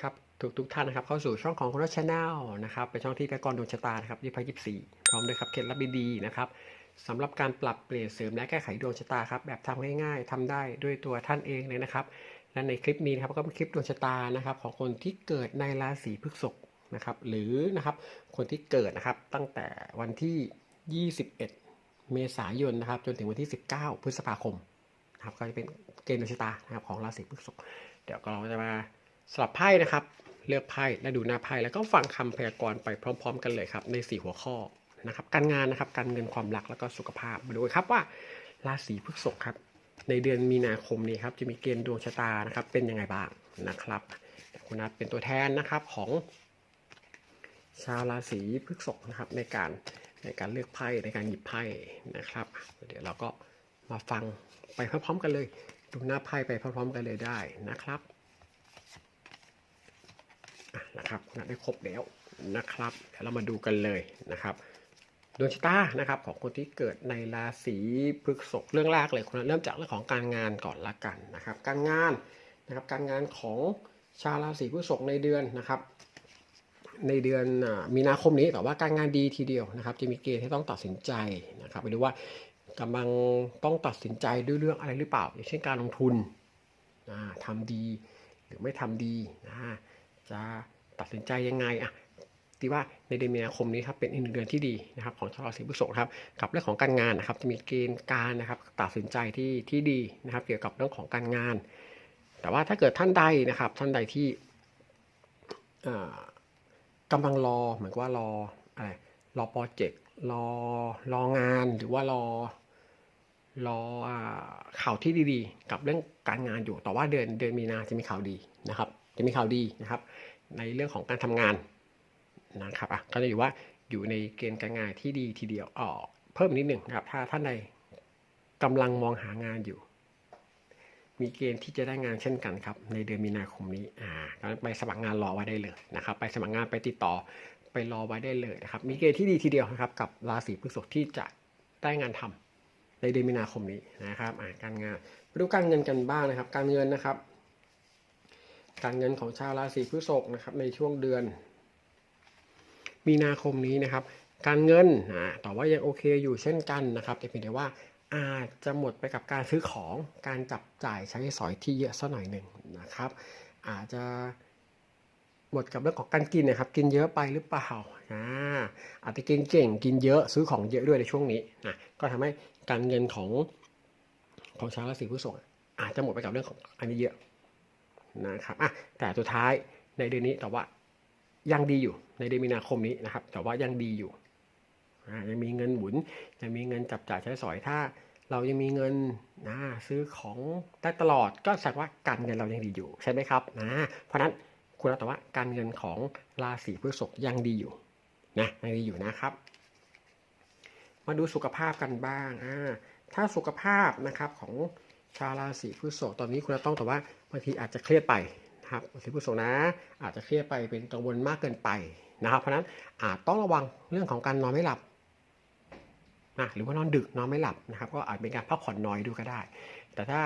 นะครับทุกทุกท่านนะครับเข้าสู่ช่องของคุณรัชแนลนะครับเป็นช่องที่แกกรดวงชะตานะครับยี่สิบยี่สี่พร้อมด้วยครับเคล็ดลับดีๆนะครับสำหรับการปรับเปลี่ยนเสริมและแก้ไขดวงชะตาครับแบบทำง่ายๆทำได้ด้วยตัวท่านเองเลยนะครับและในคลิปนี้นะครับก็เป็นคลิปดวงชะตานะครับของคนที่เกิดในราศีพฤษภนะครับหรือนะครับคนที่เกิดนะครับตั้งแต่วันที่ 21 เมษายนนะครับจนถึงวันที่ 19 พฤษภาคมนะครับก็จะเป็นเกณฑ์ดวงชะตานะครับของราศีพฤษภเดี๋ยวเราจะมา สลับไพ่นะครับ เลือกไพ่และดูหน้าไพ่แล้วก็ฟังคำพยากรณ์ไปพร้อม ๆ กันเลยครับใน 4 หัวข้อนะครับ การงานนะครับการเงินความรักแล้วก็สุขภาพมาดูกันครับว่าราศีพฤษภครับ ในเดือนมีนาคมนี้ครับจะมีเกณฑ์ดวงชะตานะครับ เป็นยังไงบ้างนะครับคุณนัทเป็นตัวแทนนะครับของชาวราศีพฤษภนะครับในการในการเลือกไพ่ในการหยิบไพ่นะครับ เดี๋ยวเราก็มาฟังไปพร้อมๆกันเลย ดูหน้าไพ่ไปพร้อมๆกันเลยได้นะครับ นะครับนัทได้ครบแล้วนะครับเดี๋ยวเรามาดูกันเลยนะครับดวงชะตานะครับของคนที่เกิดในราศีพฤษภเรื่องแรกเลยคุณเริ่มจากเรื่องของการงานก่อนละกันนะครับ การงานนะครับการงานของชาวราศีพฤษภในเดือนนะครับในเดือนมีนาคมนี้แต่ว่าการงานดีทีเดียวนะครับ จะมีเกณฑ์ที่ต้องตัดสินใจนะครับไปดูว่ากำลังต้องตัดสินใจด้วยเรื่องอะไรหรือเปล่า อย่างเช่นการลงทุนอ่าทำดีหรือไม่ทำดีนะจะ สินใจยังไงอะที่ว่าในเดือนมีนาคมนี้ครับเป็นอีกหนึ่งเดือนที่ดีนะครับของชาวราศีพฤษภครับกับเรื่องของการงานนะครับจะมีเกณฑ์การนะครับตัดสินใจที่ที่ดีนะครับ เกี่ยวกับเรื่องของการงาน แต่ว่าถ้าเกิดท่านใดนะครับ ท่านใดที่อ่ากำลังรอเหมือนว่ารออะไรรอโปรเจกต์รอรองานหรือว่ารอรออ่าข่าวที่ดีๆ กับเรื่องการงานอยู่แต่ว่าเดือนเดือนมีนาจะมีข่าวดีนะครับ จะมีข่าวดีนะครับ ในเรื่องของการทำงานนะครับอะก็จะอยู่ว่าอยู่ในเกณฑ์การงานที่ดีทีเดียวอ๋อเพิ่มนิดหนึ่งนะครับ ถ้าท่านใดกำลังมองหางานอยู่ มีเกณฑ์ที่จะได้งานเช่นกันครับ ในเดือนมีนาคมนี้อ่าก็ไปสมัครงานรอไว้ได้เลยนะครับ ไปสมัครงานไปติดต่อไปรอไว้ได้เลยนะครับ มีเกณฑ์ที่ดีทีเดียวนะครับ กับราศีพฤษภที่จะได้งานทำในเดือนมีนาคมนี้นะครับอ่าการงานไปดูการเงินกันบ้างนะครับ การเงินนะครับ การเงินของชาวราศีพฤษภนะครับในช่วงเดือน มีนาคมนี้นะครับ การเงินอ่าแต่ว่ายังโอเคอยู่เช่นกันนะครับแต่เพียงแต่ว่าอาจจะหมดไปกับการซื้อของการจับจ่ายใช้สอยที่เยอะสักหน่อยหนึ่งนะครับ อาจจะหมดกับเรื่องของการกินนะครับ กินเยอะไปหรือเปล่าอ่าอาจจะกินเก่งกินเยอะซื้อของเยอะด้วยในช่วงนี้นะก็ทำให้การเงินของของชาวราศีพฤษภอาจจะหมดไปกับเรื่องของอันนี้เยอะ นะครับอะแต่สุดท้ายในเดือนนี้แต่ว่ายังดีอยู่ในเดือนมีนาคมนี้นะครับ แต่ว่ายังดีอยู่ยังมีเงินหมุนยังมีเงินจับจ่ายใช้สอยถ้า เรายังมีเงินนะซื้อของได้ตลอดก็แสดงว่าการเงินเรายังดีอยู่ใช่ไหมครับนะเพราะฉะนั้นคุณแต่ว่าการเงินของราศีพฤษภยังดีอยู่นะยังดีอยู่นะครับ มาดูสุขภาพกันบ้างอ่าถ้าสุขภาพนะครับของชาวราศีพฤษภตอนนี้คุณต้องแต่ว่า บางทีอาจจะเครียดไปนะครับราศีพฤษภนะ อาจจะเครียดไปเป็นกังวลมากเกินไปนะครับ เพราะนั้นอาจต้องระวังเรื่องของการนอนไม่หลับนะหรือว่านอนดึกนอนไม่หลับนะครับ ก็อาจเป็นการพักผ่อนน้อยดูก็ได้ แต่ถ้า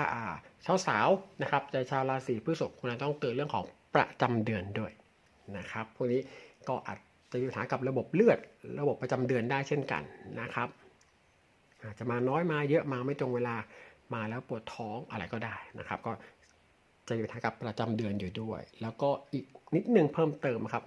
เช้าสาวนะครับใจชาวราศีพฤษภคุณต้องเตือนเรื่องของประจำเดือนด้วยนะครับพวกนี้ก็อาจจะมีปัญหากับระบบเลือด ระบบประจำเดือนได้เช่นกันนะครับ อาจจะมาน้อยมาเยอะมาไม่ตรงเวลามาแล้วปวดท้องอะไรก็ได้นะครับ ก็ จะอยู่ทางกับประจำเดือนอยู่ด้วย แล้วก็อีกนิดนึงเพิ่มเติมครับ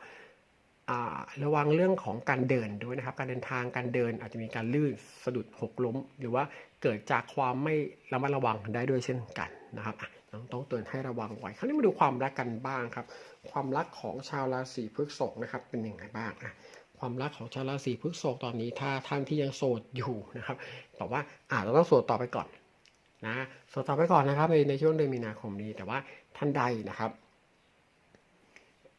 ระวังเรื่องของการเดินด้วยนะครับ การเดินทางการเดินอาจจะมีการลื่นสะดุดหกล้ม หรือว่าเกิดจากความไม่ระมัดระวังได้ด้วยเช่นกันนะครับต้องต้องเตือนให้ระวังไว้คราวนี้มาดูความรักกันบ้างครับ ความรักของชาวราศีพฤษภนะครับเป็นยังไงบ้างอะความรักของชาวราศีพฤษภตอนนี้ถ้าท่านที่ยังโสดอยู่นะครับแต่ว่าอาจจะต้องโสดต่อไปก่อน นะสดต่อไปก่อนนะครับในในช่วงเดือนมีนาคมนี้ แต่ว่าท่านใดนะครับ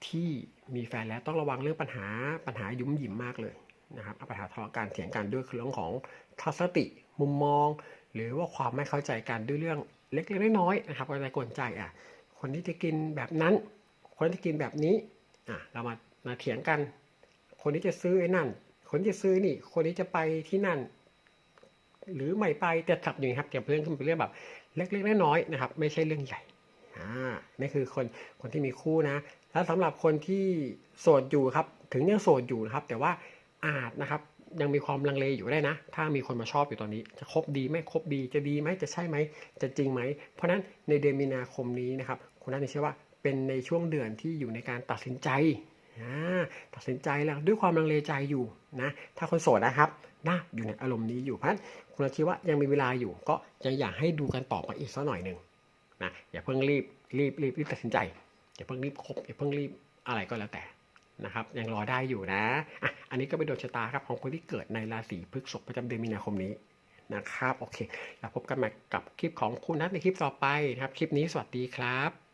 ที่มีแฟนแล้วต้องระวังเรื่องปัญหาปัญหายุ่มหยิมมากเลยนะครับปัญหาทะเลาะกันเถียงกันด้วยคือเรื่องของทัศนติมุมมอง หรือว่าความไม่เข้าใจกันด้วยเรื่องเล็กๆน้อยๆนะครับก็จะกวนใจอะคนที่จะกินแบบนั้น คนที่จะกินแบบนี้อะเรามามาเถียงกัน คนที่จะซื้อไอ้นั่น คนที่จะซื้อนี่ คนที่จะไปที่นั่น หรือไม่ไปแต่ขับอย่างนี้ครับเก็บเรื่องขึ้นเป็นเรื่องแบบเล็กๆน้อยๆนะครับ ไม่ใช่เรื่องใหญ่อ่านี่คือคนคนที่มีคู่นะ แล้วสำหรับคนที่โสดอยู่ครับ ถึงยังโสดอยู่นะครับ แต่ว่าอาจนะครับยังมีความลังเลอยู่ได้นะ ถ้ามีคนมาชอบอยู่ตอนนี้ จะคบดีไหมคบดี จะดีไหมจะใช่ไหม จะจริงไหม เพราะฉะนั้นในเดือนมีนาคมนี้นะครับคุณนัทเชื่อว่าเป็นในช่วงเดือนที่อยู่ในการตัดสินใจอ่าตัดสินใจแล้วด้วยความลังเลใจอยู่นะ ถ้าคนโสดนะครับ นะอยู่ในอารมณ์นี้อยู่เพราะฉะนั้นคุณนัทคิดว่ายังมีเวลาอยู่ ก็ยังอยากให้ดูกันต่อมาอีกสักหน่อยหนึ่งนะอย่าเพิ่งรีบรีบรีบรีบตัดสินใจอย่าเพิ่งรีบคบอย่าเพิ่งรีบอะไรก็แล้วแต่นะครับยังรอได้อยู่นะอะอันนี้ก็เป็นดวงชะตาครับของคนที่เกิดในราศีพฤษภประจำเดือนมีนาคมนี้นะครับโอเค แล้วพบกันใหม่กับคลิปของคุณนัทในคลิปต่อไปนะครับ คลิปนี้สวัสดีครับ